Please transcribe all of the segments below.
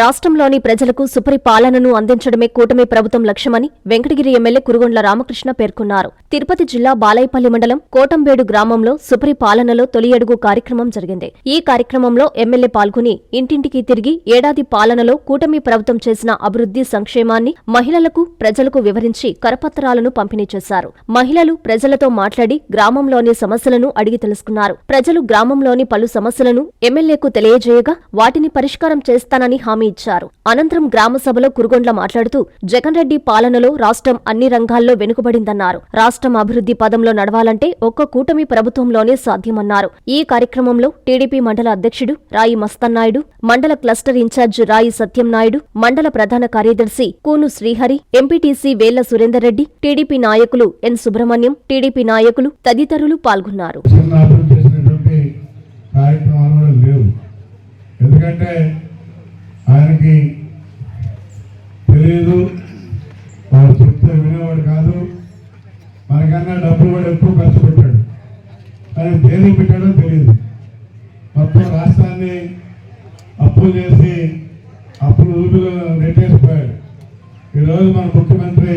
రాష్ట్రంలోని ప్రజలకు సుపరిపాలనను అందించడమే కూటమి ప్రభుత్వం లక్ష్యమని వెంకటగిరి ఎమ్మెల్యే కురుగొండ్ల రామకృష్ణ పేర్కొన్నారు. తిరుపతి జిల్లా బాలైపల్లి మండలం కోటంబేడు గ్రామంలో సుపరిపాలనలో తొలి అడుగు కార్యక్రమం జరిగింది. ఈ కార్యక్రమంలో ఎమ్మెల్యే పాల్గొని ఇంటింటికి తిరిగి ఏడాది పాలనలో కూటమి ప్రభుత్వం చేసిన అభివృద్ధి సంక్షేమాన్ని మహిళలకు ప్రజలకు వివరించి కరపత్రాలను పంపిణీ చేశారు. మహిళలు ప్రజలతో మాట్లాడి గ్రామంలోని సమస్యలను అడిగి తెలుసుకున్నారు. ప్రజలు గ్రామంలోని పలు సమస్యలను ఎమ్మెల్యేకు తెలియజేయగా వాటిని పరిష్కారం చేస్తానని హామీ ఇచ్చారు. అనంతరం గ్రామ సభలో కురుగొండ్ల మాట్లాడుతూ జగన్ రెడ్డి పాలనలో రాష్ట్రం అన్ని రంగాల్లో వెనుకబడిందన్నారు. రాష్ట్రం అభివృద్ధి పదంలో నడవాలంటే ఒక్క కూటమి ప్రభుత్వంలోనే సాధ్యమన్నారు. ఈ కార్యక్రమంలో టీడీపీ మండల అధ్యక్షుడు రాయి మస్తన్నాయుడు మండల క్లస్టర్ ఇన్ఛార్జ్ రాయి సత్యం నాయుడు మండల ప్రధాన కార్యదర్శి కూను శ్రీహరి ఎంపీటీసీ వేల సురేందర్ రెడ్డి టీడీపీ నాయకులు ఎన్ సుబ్రహ్మణ్యం టీడీపీ నాయకులు తదితరులు పాల్గొన్నారు. కార్యక్రమాలు లేవు. ఎందుకంటే ఆయనకి తెలియదు వాడు చెప్తే వినేవాడు కాదు. మనకన్నా డబ్బులు కూడా ఎక్కువ ఖర్చు పెట్టాడు. ఆయన దేనికి పెట్టాడో తెలియదు మొత్తం రాష్ట్రాన్ని అప్పులు చేసి అప్పులు ఊపిలో నెట్టేసిపోయాడు. ఈరోజు మన ముఖ్యమంత్రి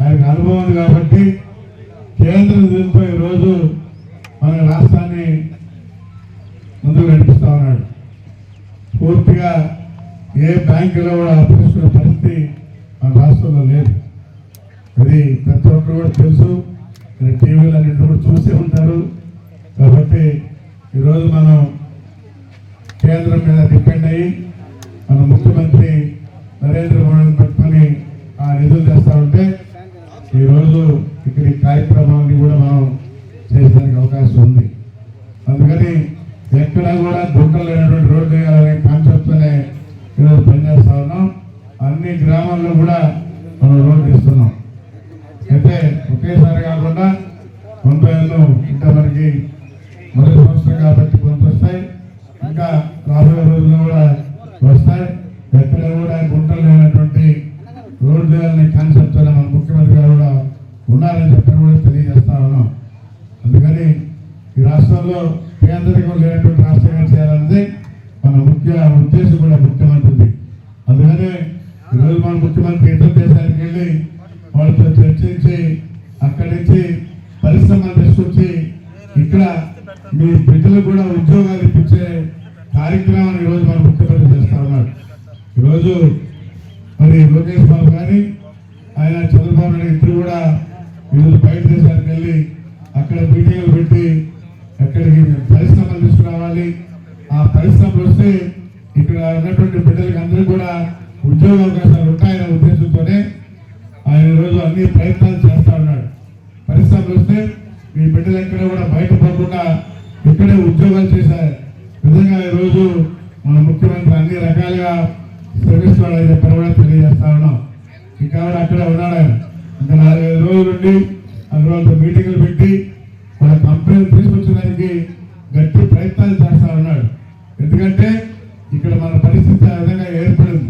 ఆయనకు అనుభవం ఉంది కాబట్టి కేంద్రం దీంతో ఈరోజు మన రాష్ట్రాన్ని ముందుకు నడిపిస్తా ఉన్నాడు. పూర్తిగా ఏ బ్యాంకులో కూడా అప్పు పరిస్థితి మన రాష్ట్రంలో లేదు. అది ప్రతి ఒక్కరు కూడా తెలుసు. టీవీలో టీవీలు అన్నింటి కూడా చూసే ఉంటారు. కాబట్టి ఈరోజు మనం కేంద్రం మీద డిపెండ్ అయ్యి మన ముఖ్యమంత్రి నరేంద్ర మోడీని పట్టుకొని ఆ నిధులు తెస్తా ఉంటే ఈరోజు ఇక్కడ ఈ కార్యక్రమాన్ని కూడా మనం చేసేదానికి అవకాశం ఉంది. అందుకని ఎక్కడ కూడా దుఃఖం లేనటువంటి రోడ్డు వేయాలనే కాన్సెప్ట్తోనే ఈరోజు పనిచేస్తా ఉన్నాం అన్ని గ్రామాల్లో కూడా మనం రోడ్డు ఇస్తున్నాం అయితే ఒకేసారి కాకుండా కొంత ఎన్నో ఇంకా మనకి మొదటి సంవత్సరం కాబట్టి కొంత వస్తాయి. ఇంకా రాబోయే రోజుల్లో కూడా వస్తాయి. ఎక్కడ కూడా గుంటలు లేనటువంటి రోడ్డు వేయాలనే కాన్సెప్ట్ మన ముఖ్యమంత్రి గారు కూడా ఉన్నారని చెప్పి కూడా తెలియజేస్తా ఉన్నాం. అందుకని ఈ రాష్ట్రంలో పేదరికం లేనటువంటి రాష్ట్రంగా చేయాలన్నది మన ముఖ్య ఉద్దేశం కూడా ముఖ్యమంత్రిది అందుకనే ఈరోజు మన ముఖ్యమంత్రి ఇతర దేశానికి వెళ్ళి వాళ్ళతో చర్చించి అక్కడి నుంచి పరిశ్రమలు తీసుకొచ్చి ఇక్కడ మీ బిడ్డలకు కూడా ఉద్యోగాలు ఇప్పించే కార్యక్రమాన్ని ఈరోజు మన ముఖ్యమంత్రి చేస్తా ఉన్నాడు. ఈరోజు మరి లోకేష్ బాబు కానీ ఆయన చంద్రబాబు నాయుడు ఇద్దరు కూడా ఈరోజు బయట దేశానికి వెళ్ళి అక్కడ మీటింగ్లు పెట్టి అక్కడికి పరిశ్రమలు తీసుకురావాలి. ఆ పరిశ్రమలు వస్తే ఇక్కడ ఉన్నటువంటి బిడ్డలకి అందరూ కూడా ఉద్యోగ అవకాశం వస్తే మీ బిడ్డలు ఎక్కడ కూడా బయట పోకుండా ఇక్కడే ఉద్యోగాలు చేసే విధంగా ఈరోజు మన ముఖ్యమంత్రి అన్ని రకాలుగా శ్రమిస్తున్నాడని అయితే కూడా తెలియజేస్తా ఉన్నాం. ఇంకా అక్కడే ఉన్నాడు? ఆయన ఇంకా నాలుగైదు రోజులు ఉండి అందులో మీటింగ్లు పెట్టి వాళ్ళ కంపెనీలు తీసుకొచ్చడానికి గట్టి ప్రయత్నాలు చేస్తా ఉన్నాడు. ఎందుకంటే ఇక్కడ మన పరిస్థితి ఆ విధంగా ఏర్పడింది.